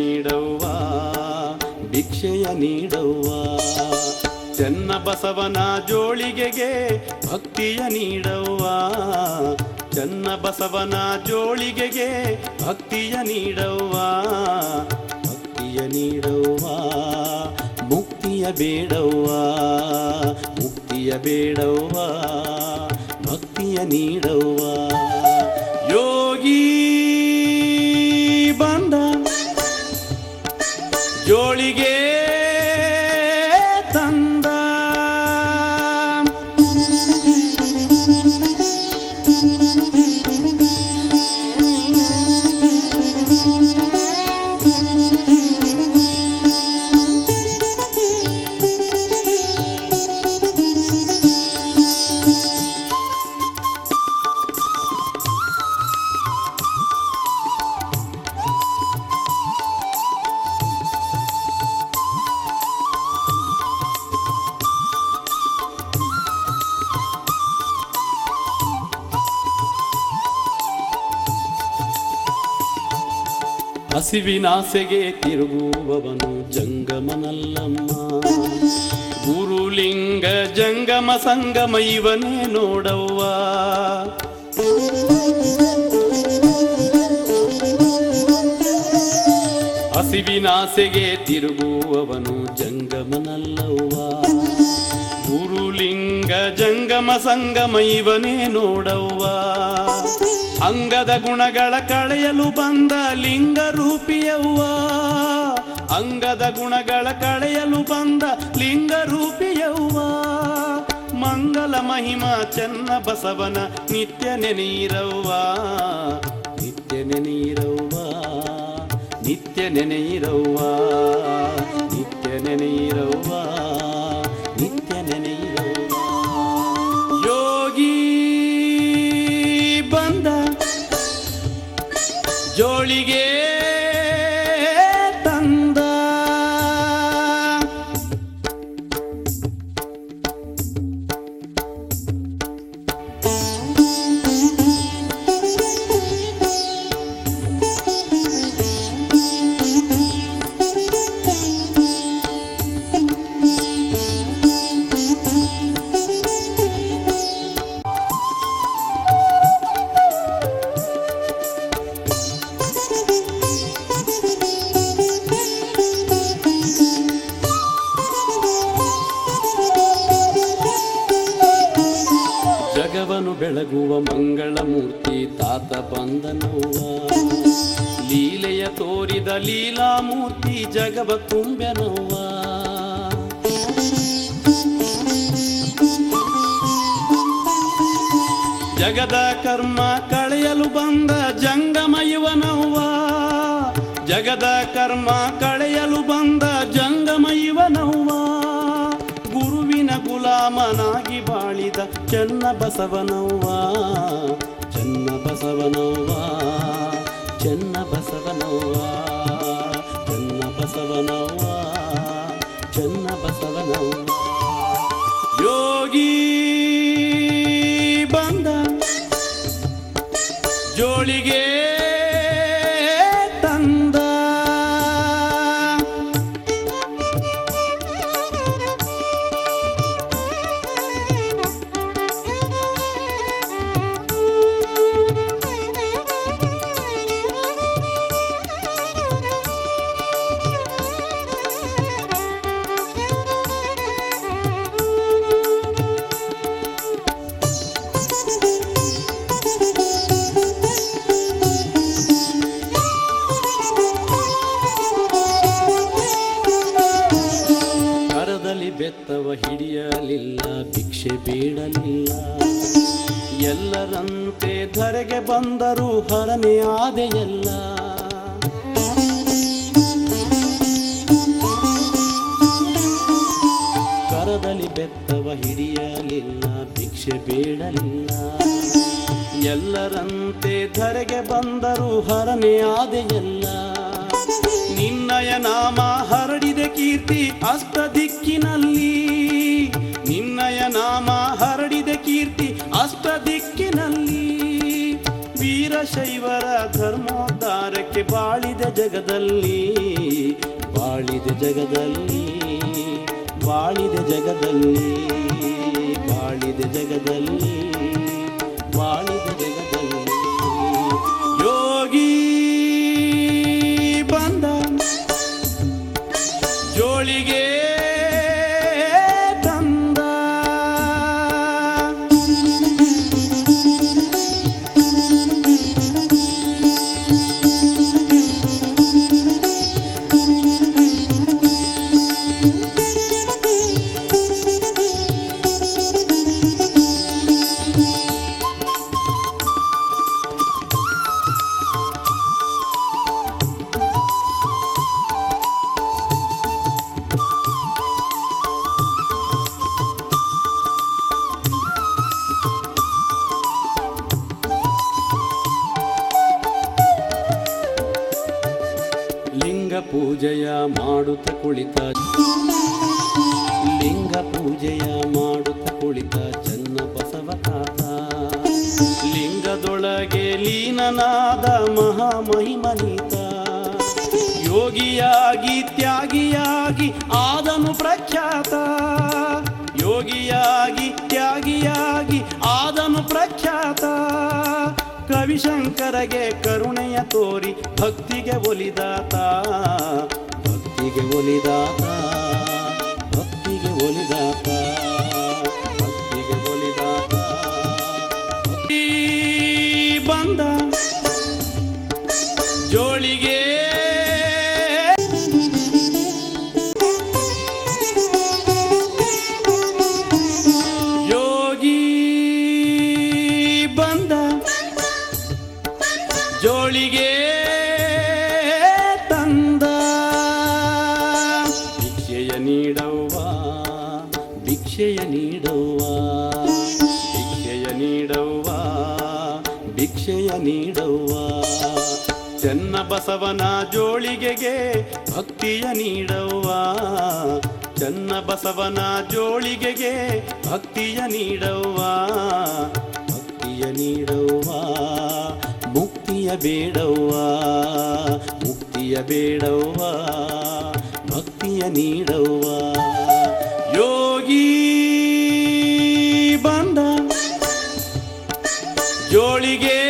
ನೀಡವ್ವ, ಭಿಕ್ಷೆಯ ನೀಡವ್ವ. ಚೆನ್ನ ಬಸವನ ಜೋಳಿಗೆಗೆ ಭಕ್ತಿಯ ನೀಡವ್ವ. ಚೆನ್ನ ಬಸವನ ಜೋಳಿಗೆಗೆ ಭಕ್ತಿಯ ನೀಡವ್ವ. ಭಕ್ತಿಯ ನೀಡವ್ವ, ಮುಕ್ತಿಯ ಬೇಡವ್ವ. ಮುಕ್ತಿಯ ಬೇಡವ್ವ, ಭಕ್ತಿಯ ನೀಡವ್ವ. ಜೋಳಿಗೆ ಹಸಿವಿನಾಸೆಗೆ ತಿರುಗುವವನು ಜಂಗಮನಲ್ಲಮ್ಮ. ಗುರುಲಿಂಗ ಜಂಗಮ ಸಂಗಮ ಇವನೇ ನೋಡವ್ವ. ಹಸಿವಿನಾಸೆಗೆ ತಿರುಗುವವನು ಜಂಗಮನಲ್ಲವ್ವ. ಗುರುಲಿಂಗ ಜಂಗಮ ಸಂಗಮ ಇವನೇ ನೋಡವ್ವ. ಅಂಗದ ಗುಣಗಳ ಕಳೆಯಲು ಬಂದ ಲಿಂಗ ರೂಪಿಯವ್ವ ಅಂಗದ ಗುಣಗಳ ಕಳೆಯಲು ಬಂದ ಲಿಂಗ ರೂಪಿಯವ್ವ ಮಂಗಲ ಮಹಿಮಾ ಚೆನ್ನ ಬಸವನ ನಿತ್ಯ ನೆನೆಯಿರವ್ವ. ನಿತ್ಯ ನೆನೆಯಿರವ್ವ. ನಿತ್ಯ ನೆನೆಯಿರವ್ವ. ನಿತ್ಯ ನೆನೆಯಿರವ್ವ. ಜೋಳಿಗೆ ಬೆಳಗುವ ಮಂಗಳ ಮೂರ್ತಿ ತಾತ ಬಂದನವ್ವ. ಲೀಲೆಯ ತೋರಿದ ಲೀಲಾಮೂರ್ತಿ ಜಗವ ತುಂಬೆನವ್ವ ಜಗದ ಕರ್ಮ ಕಳೆಯಲು ಬಂದ ಜಂಗಮ ಇವನವ್ವ ಜಗದ ಕರ್ಮ ಕಳೆಯಲು ಬಂದ ಜಂಗಮ ಇವನವ್ವ ಗುರುವಿನ ಗುಲಾಮನಾಗಿ ಚೆನ್ನ ಬಸವನವ್ವ ಚೆನ್ನ ಬಸವನವ್ವ ಚೆನ್ನ ಬಸವನವ್ವ ಚೆನ್ನ ಬಸವನವ್ವ. ಬಂದರು ಹರನೆ ಆದೆಯಲ್ಲ. ಕರದಲ್ಲಿ ಬೆತ್ತವ ಹಿಡಿಯಲಿಲ್ಲ, ಭಿಕ್ಷೆ ಬೇಡಲಿಲ್ಲ. ಎಲ್ಲರಂತೆ ಧರೆಗೆ ಬಂದರು ಹರನೆ ಆದೆಯಲ್ಲ. ನಿನ್ನಯ ನಾಮ ಹರಡಿದೆ ಕೀರ್ತಿ ಅಷ್ಟ ದಿಕ್ಕಿನಲ್ಲಿ. ನಿನ್ನಯ ನಾಮ ಹರಡಿದೆ ಕೀರ್ತಿ ಅಷ್ಟ ದಿಕ್ಕಿನಲ್ಲಿ. ವೀರಶೈವರ ಧರ್ಮೋದ್ಧಾರಕ್ಕೆ ಬಾಳಿದ ಜಗದಲ್ಲಿ ಬಾಳಿದ ಜಗದಲ್ಲಿ ಬಾಳಿದ ಜಗದಲ್ಲಿ ಬಾಳಿದ ಜಗದಲ್ಲಿ. ಯೋಗಿಯಾಗಿ ತ್ಯಾಗಿಯಾಗಿ ಆದನು ಪ್ರಖ್ಯಾತ. ಯೋಗಿಯಾಗಿ, ತ್ಯಾಗಿಯಾಗಿ ಆದನು ಪ್ರಖ್ಯಾತ. ಕವಿಶಂಕರಗೆ ಕರುಣೆಯ ತೋರಿ ಭಕ್ತಿಗೆ ಒಲಿದಾತ. ಭಕ್ತಿಗೆ ಒಲಿದಾತ ಭಕ್ತಿಗೆ ಒಲಿದಾತ ಭಕ್ತಿಗೆ ಒಲಿದಾತ. ಬಂದ ನೀಡವ್ವ ಚೆನ್ನ ಬಸವನ ಜೋಳಿಗೆಗೆ ಭಕ್ತಿಯ ನೀಡವ್ವ. ಚೆನ್ನ ಬಸವನ ಜೋಳಿಗೆಗೆ ಭಕ್ತಿಯ ನೀಡವ್ವ. ಭಕ್ತಿಯ ನೀಡವ್ವ, ಮುಕ್ತಿಯ ಬೇಡವ್ವ. ಮುಕ್ತಿಯ ಬೇಡವ್ವ, ಭಕ್ತಿಯ ನೀಡವ್ವ. ಯೋಗಿ ಬಂದ, ಜೋಳಿಗೆ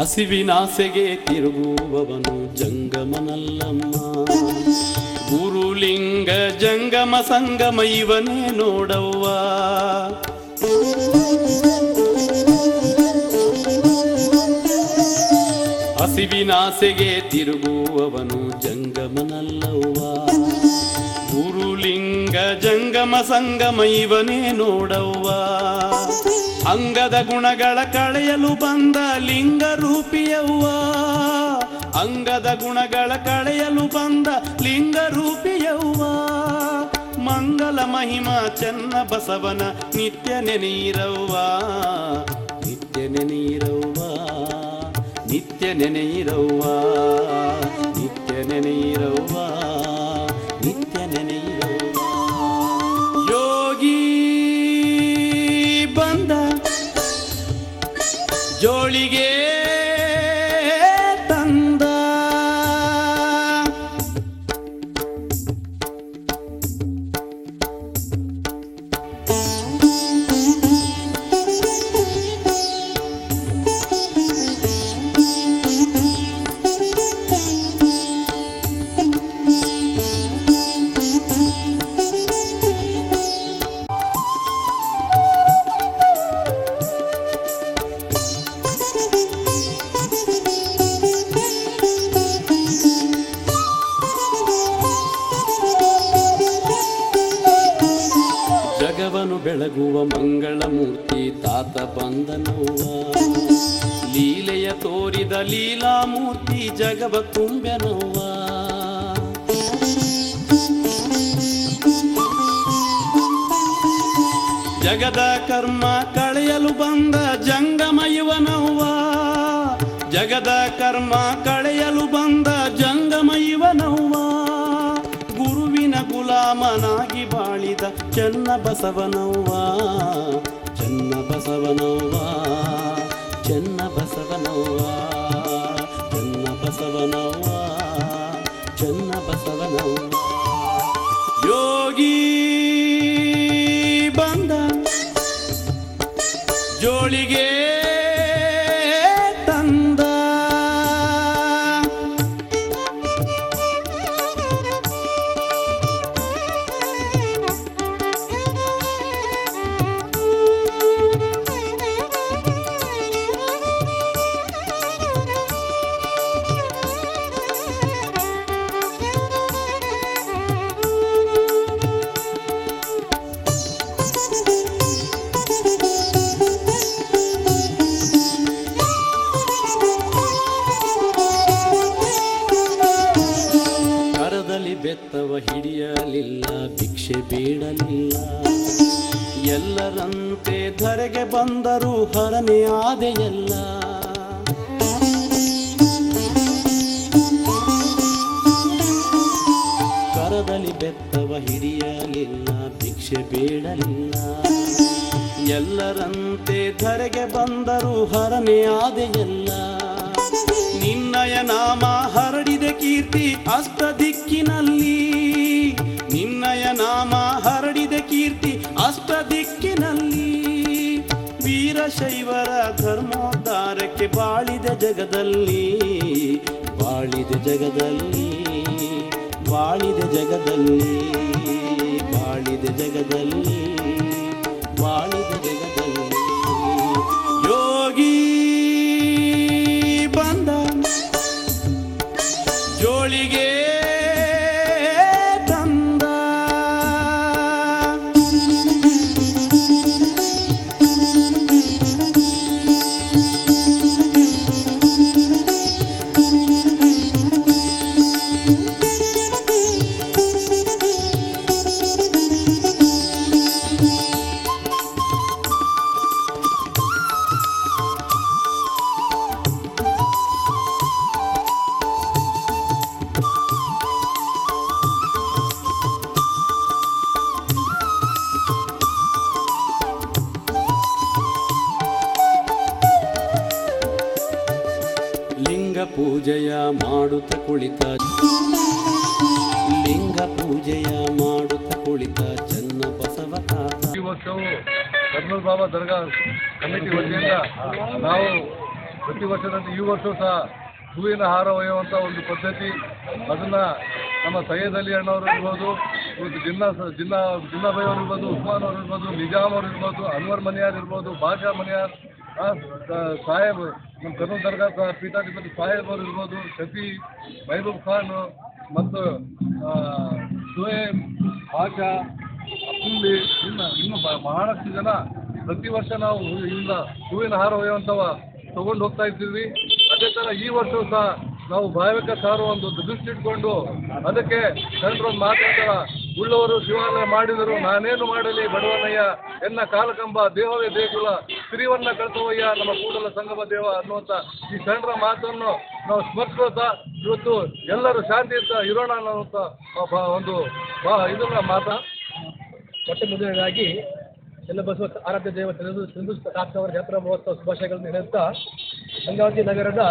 ಹಸಿವಿನಾಸೆಗೆ ತಿರುಗುವವನು ಜಂಗಮನಲ್ಲಮ್ಮ. ಗುರುಲಿಂಗ ಜಂಗಮ ಸಂಗಮ ಇವನೇ ನೋಡವ್ವ. ಹಸಿವಿನಾಸೆಗೆ ತಿರುಗುವವನು ಜಂಗಮನಲ್ಲವ್ವ. ಗುರುಲಿಂಗ ಜಂಗಮ ಸಂಗಮ ಇವನೇ ನೋಡವ್ವ. ಅಂಗದ ಗುಣಗಳ ಕಳೆಯಲು ಬಂದ ಲಿಂಗ ರೂಪಿಯವ್ವ ಅಂಗದ ಗುಣಗಳ ಕಳೆಯಲು ಬಂದ ಲಿಂಗ ರೂಪಿಯವ್ವ ಮಂಗಲ ಮಹಿಮಾ ಚೆನ್ನ ಬಸವನ ನಿತ್ಯ ನೆನೆಯಿರವ್ವ. ನಿತ್ಯ ನೆನೆಯಿರವ್ವ. ನಿತ್ಯ ನೆನೆಯಿರವ್ವ. ನಿತ್ಯ ನೆನೆಯಿರವ್ವ. ಜೋಳಿಗೆ ಜಗವನು ಬೆಳಗುವ ಮಂಗಳ ಮೂರ್ತಿ ತಾತ ಬಂದನವ್ವ. ಲೀಲೆಯ ತೋರಿದ ಲೀಲಾ ಮೂರ್ತಿ ಜಗವ ತುಂಬೆನವ್ವ ಜಗದ ಕರ್ಮ ಕಳೆಯಲು ಬಂದ ಜಂಗಮ ಇವನವ್ವ ಜಗದ ಕರ್ಮ ಕಳೆಯಲು ಬಂದ ಜಂಗಮ ಇವನವ್ವ ಗುಲಾಮನಾಗಿ ಬಾಳಿದ ಚೆನ್ನ ಬಸವನವ್ವ ಚೆನ್ನ ಬಸವನವ್ವ ಚೆನ್ನ ಬಸವನವ್ವ ಚೆನ್ನ ಬಸವನವ್ವ ಚೆನ್ನ ಬಸವನವ್ವ. ಬೆತ್ತವ ಹಿಡಿಯಲಿಲ್ಲ ಭಿಕ್ಷೆ ಬೇಡಲಿಲ್ಲ ಎಲ್ಲರಂತೆ ಧರೆಗೆ ಬಂದರು ಹರನೆ ಆದೆಯಲ್ಲ. ನಿನ್ನಯ ನಾಮ ಹರಡಿದೆ ಕೀರ್ತಿ ಅಷ್ಟ ದಿಕ್ಕಿನಲ್ಲಿ. ನಿನ್ನಯ ನಾಮ ಹರಡಿದೆ ಕೀರ್ತಿ ಅಷ್ಟ ದಿಕ್ಕಿನಲ್ಲಿ. ವೀರಶೈವರ ಧರ್ಮೋದ್ಧಾರಕ್ಕೆ ಬಾಳಿದ ಜಗದಲ್ಲಿ ಬಾಳಿದ ಜಗದಲ್ಲಿ. ಬಾಳಿದೆ ಜಗದಲ್ಲಿ ಬಾಳಿದೆ ಜಗದಲ್ಲಿ. ವರ್ಷವು ಕರ್ನೂಲ್ ಬಾಬಾ ದರ್ಗಾ ಕಮಿಟಿ ವತಿಯಿಂದ ನಾವು ಪ್ರತಿ ವರ್ಷದಂತೆ ಈ ವರ್ಷವೂ ಸಹ ಹೂವಿನ ಹಾರ ಒಯ್ಯುವಂಥ ಒಂದು ಪದ್ಧತಿ. ಅದನ್ನ ನಮ್ಮ ಸೈಯದ್ ಅಲಿ ಅಣ್ಣವರು ಇರ್ಬೋದು ಇವತ್ತು ಜಿನ್ನಾ ಜಿನ್ನಾ ಜಿನ್ನಾಬೈ ಅವರು ಇರ್ಬೋದು, ಉಸ್ಮಾನ್ ಅವರು ಇರ್ಬೋದು, ನಿಜಾಮ್ ಅವರು ಇರ್ಬೋದು, ಅನ್ವರ್ ಮನಿಯಾರ್ ಇರ್ಬೋದು, ಬಾಷಾ ಮನಿಯಾರ್ ಸಾಹೇಬ್, ನಮ್ಮ ಕರ್ನೂಲ್ ದರ್ಗಾ ಪೀಠಾಧಿಪತಿ ಸಾಹೇಬ್ ಅವರು ಇರ್ಬೋದು, ಶಫಿ ಮೈಬೂಬ್ ಖಾನ್ ಮತ್ತು ಸುಹೇಬ್ ಆಶಾ ಅಪ್ಪುಂಡಿ ಇನ್ನು ಇನ್ನು ಬಹಳಷ್ಟು ಜನ ಪ್ರತಿ ವರ್ಷ ನಾವು ಇಲ್ಲಿಂದ ಹೂವಿನ ಹಾರ ಒಯ್ಯುವಂಥವ ತಗೊಂಡು ಹೋಗ್ತಾ ಇದ್ದೀವಿ. ಅದೇ ಥರ ಈ ವರ್ಷವೂ ಸಹ ನಾವು ಭಾವಿಕ ಸಾರು ಒಂದು ದೃಷ್ಟಿಟ್ಕೊಂಡು ಅದಕ್ಕೆ ಜನರೊಂದು ಮಾತಾಡ್ತಾರ. ಉಳ್ಳವರು ಶಿವಾಲಯ ಮಾಡಿದರು, ನಾನೇನು ಮಾಡಲಿ ಬಡವನಯ್ಯ ಎನ್ನ ಕಾಲಕಂಬ, ದೇವವೇ ದೇಗುಲ ಸಿರಿವನ್ನ ಕಳಿಸುವಯ್ಯ, ನಮ್ಮ ಕೂಡಲ ಸಂಗಮ ದೇವ ಅನ್ನುವಂಥ ಈ ಜನರ ಮಾತನ್ನು ನಾವು ಸ್ಮರಿಸ್ಕೊಳ್ತಾ ಇವತ್ತು ಎಲ್ಲರೂ ಶಾಂತಿಯುತ ಇರೋಣ ಅನ್ನುವಂಥ ಬ- ಒಂದು ಇದನ್ನ ಮಾತಾ ಮೊಟ್ಟ ಮೊದಲನೇದಾಗಿ ಚನ್ನಬಸವ ಆರಾಧ್ಯ ದೇವ ಚಂದು ಚಂದು ಅವರ ಜಾತ್ರಾ ಮಹೋತ್ಸವ ಶುಭಾಶಯಗಳನ್ನು ಹೇಳುತ್ತಾ ಗಂಗಾವತಿ ನಗರದ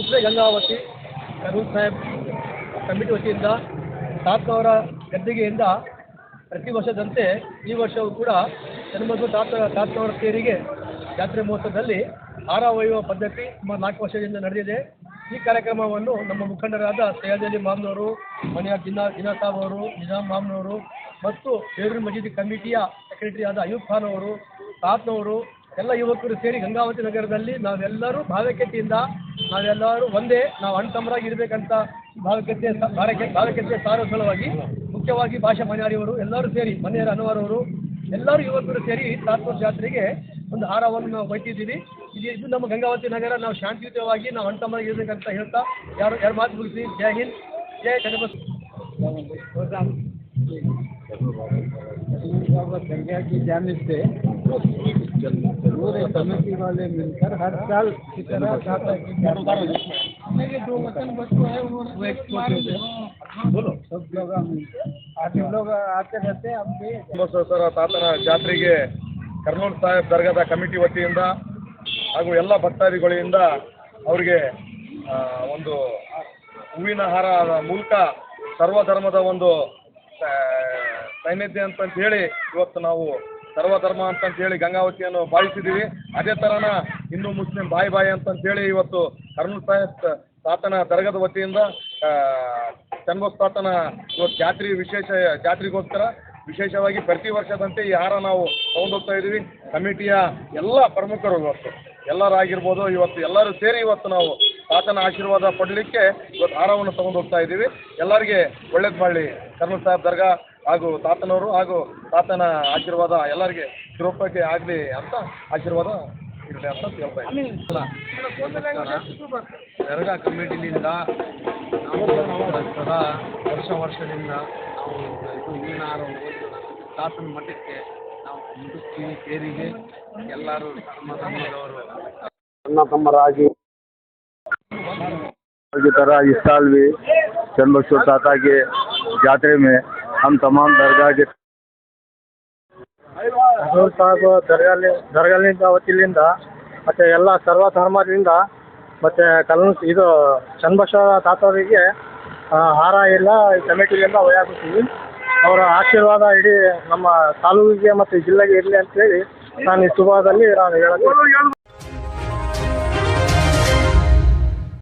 ಉತ್ತರ ಗಂಗಾವತಿ ಕರೂರ್ ಸಾಹೇಬ್ ಕಮಿಟಿ ವತಿಯಿಂದ ತಾತ್ನವರ ಗದ್ದಿಗೆಯಿಂದ ಪ್ರತಿ ವರ್ಷದಂತೆ ಈ ವರ್ಷವೂ ಕೂಡ ಚನ್ನಬಸವ ತಾತ ತಾತ್ನವರ ತೇರಿಗೆ ಜಾತ್ರೆ ಮಹೋತ್ಸವದಲ್ಲಿ ಹಾರ ಒಯ್ಯುವ ಪದ್ಧತಿ ಸುಮಾರು ನಾಲ್ಕು ವರ್ಷದಿಂದ ನಡೆದಿದೆ. ಈ ಕಾರ್ಯಕ್ರಮವನ್ನು ನಮ್ಮ ಮುಖಂಡರಾದ ಸೈಯದ್ ಅಲಿ ಮಾಮ್ನವರು, ಮನೆಯ ದಿನಾ ಸಾಬ್ ಅವರು ನಿಜಾಮ್ ಮಾಮ್ನವರು ಮತ್ತು ಬೇರೂರು ಮಜೀದಿ ಕಮಿಟಿಯ ಸೆಕ್ರೆಟರಿ ಆದ ಅಯೂಬ್ ಖಾನ್ ಅವರು ತಾತ್ನವರು ಎಲ್ಲ ಯುವಕರು ಸೇರಿ ಗಂಗಾವತಿ ನಗರದಲ್ಲಿ ನಾವೆಲ್ಲರೂ ಭಾವೈಕ್ಯತೆಯಿಂದ ನಾವೆಲ್ಲರೂ ಒಂದೇ, ನಾವು ಅಣ್ಣ ತಮ್ಮರಾಗಿ ಇರಬೇಕಂತ ಭಾವೈಕ್ಯತೆ ಭಾವೈಕ್ಯ ಭಾವೈಕ್ಯತೆ ಸಾರುವ ಸಲುವಾಗಿ ಮುಖ್ಯವಾಗಿ ಭಾಷಾ ಮನೆಯವರು ಎಲ್ಲರೂ ಸೇರಿ ಮನೆಯರ ಅನುವಾರವರು, ಎಲ್ಲರೂ ಯುವಕರು ಸೇರಿ ತಾತ್ಪೂರ್ ಜಾತ್ರೆಗೆ ಒಂದು ಹಾರವನ್ನು ಒಯ್ತಿದ್ದೀವಿ ಇದು ಇದು ನಮ್ಮ ಗಂಗಾವತಿ ನಗರ ನಾವು ಶಾಂತಿಯುತವಾಗಿ ನಾವು ಅಂಟಮ ಇರಬೇಕಂತ ಹೇಳ್ತಾ ಯಾರು ಯಾರು ಮಾತು ಮುಗಿಸಿ ಜೈ ಹಿಂದ್ ಜೈ ಚನ್ನಬಸ್ दरगाह की जानिब से पूरे कमेटी वाले मिलकर हर साल की तरह दाता की मेरे दो वतन बच्चों है वो एक छोटे से बोलो सब लोग आते लोग आते रहते हैं हम भी ಬಸವೇಶ್ವರ ತಾತನ ಜಾತ್ರೆಗೆ ಕರ್ನೂಲ್ ಸಾಹೇಬ್ ದರ್ಗಾದ ಕಮಿಟಿ ವತಿಯಿಂದ ಹಾಗೂ ಎಲ್ಲ ಭಕ್ತಾದಿಗಳಿಂದ ಅವರಿಗೆ ಒಂದು ಹೂವಿನ ಹಾರ ಮೂಲಕ ಸರ್ವಧರ್ಮದ ಒಂದು ಸೈನ್ಯತೆ ಅಂತಂತ ಹೇಳಿ ಇವತ್ತು ನಾವು ಸರ್ವಧರ್ಮ ಅಂತಂತ ಹೇಳಿ ಗಂಗಾವತಿಯನ್ನು ಭಾವಿಸಿದ್ದೀವಿ ಅದೇ ಥರನ ಹಿಂದೂ ಮುಸ್ಲಿಂ ಬಾಯಿ ಬಾಯಿ ಅಂತಂತ ಹೇಳಿ ಇವತ್ತು ಕರ್ನೂಲ್ ಸಾಹೇಬ್ ತಾತನ ದರ್ಗದ ವತಿಯಿಂದ ಆ, ಚನ್ನಬಸ್ ತಾತನ ಇವತ್ತು ಜಾತ್ರೆ ವಿಶೇಷ ಜಾತ್ರೆಗೋಸ್ಕರ ವಿಶೇಷವಾಗಿ ಪ್ರತಿ ವರ್ಷದಂತೆ ಈ ಹಾರ ನಾವು ತಗೊಂಡೋಗ್ತಾ ಇದ್ದೀವಿ. ಕಮಿಟಿಯ ಎಲ್ಲ ಪ್ರಮುಖರು ಇವತ್ತು. ಎಲ್ಲರಾಗಿರ್ಬೋದು, ಇವತ್ತು ಎಲ್ಲರೂ ಸೇರಿ ಇವತ್ತು ನಾವು ತಾತನ ಆಶೀರ್ವಾದ ಪಡಲಿಕ್ಕೆ ಇವತ್ತು ಹಾರವನ್ನು ತಗೊಂಡೋಗ್ತಾ ಇದ್ದೀವಿ. ಎಲ್ಲರಿಗೆ ಒಳ್ಳೇದು ಮಾಡಲಿ. ಕರ್ನೂಲ್ ಸಾಹೇಬ್ ದರ್ಗಾ ಹಾಗೂ ತಾತನವರು ಹಾಗೂ ತಾತನ ಆಶೀರ್ವಾದ ಎಲ್ಲರಿಗೆ ಶಿರೋಪಕ್ಕೆ ಆಗಲಿ ಅಂತ ಆಶೀರ್ವಾದ ಇರಲಿ ಅಂತ ಕೇಳ್ತಾ ಇದ್ದೀನಿ. ದರ್ಗಾ ಕಮಿಟಿನಿಂದ ನಾವು ವರ್ಷ ವರ್ಷದಿಂದ ನಾವು ಇದು ಹೂವಿನ ಹಾರ ಹೋಗೋದು ತಾತನ ಮಠಕ್ಕೆ ನಾವು ಮುಟ್ಟಿಸ್ತೀವಿ ತೇರಿಗೆ ಎಲ್ಲರೂ ಧರ್ಮ ಧರ್ಮದವರು अन्न तमरागी की तरह इस साल भी चंद्रबख्शो ताता के जात्रे में हम तमाम दरगाह के ಅನೂರ್ ಸಾಹೇಬ್ ದರ್ಗಾಲಿ ದರ್ಗಾಲಿಂದ ವತಿಯಿಂದ ಮತ್ತು ಎಲ್ಲ ಸರ್ವ ಧರ್ಮದಿಂದ ಮತ್ತು ಕಲ್ಲು ಇದು ಚನ್ನಬಸವ ತಾತವರಿಗೆ ಆ, ಹಾರ ಎಲ್ಲ ಈ ಕಮಿಟಿಲಿಂದ ಒಯ್ಯಾಗುತ್ತೀವಿ ಅವರ ಆಶೀರ್ವಾದ ಇಡೀ ನಮ್ಮ ತಾಲೂಕಿಗೆ ಮತ್ತು ಜಿಲ್ಲೆಗೆ ಇರಲಿ ಅಂತೇಳಿ ನಾನು ಈ ಶುಭದಲ್ಲಿ ನಾನು ಹೇಳಕ್ಕೆ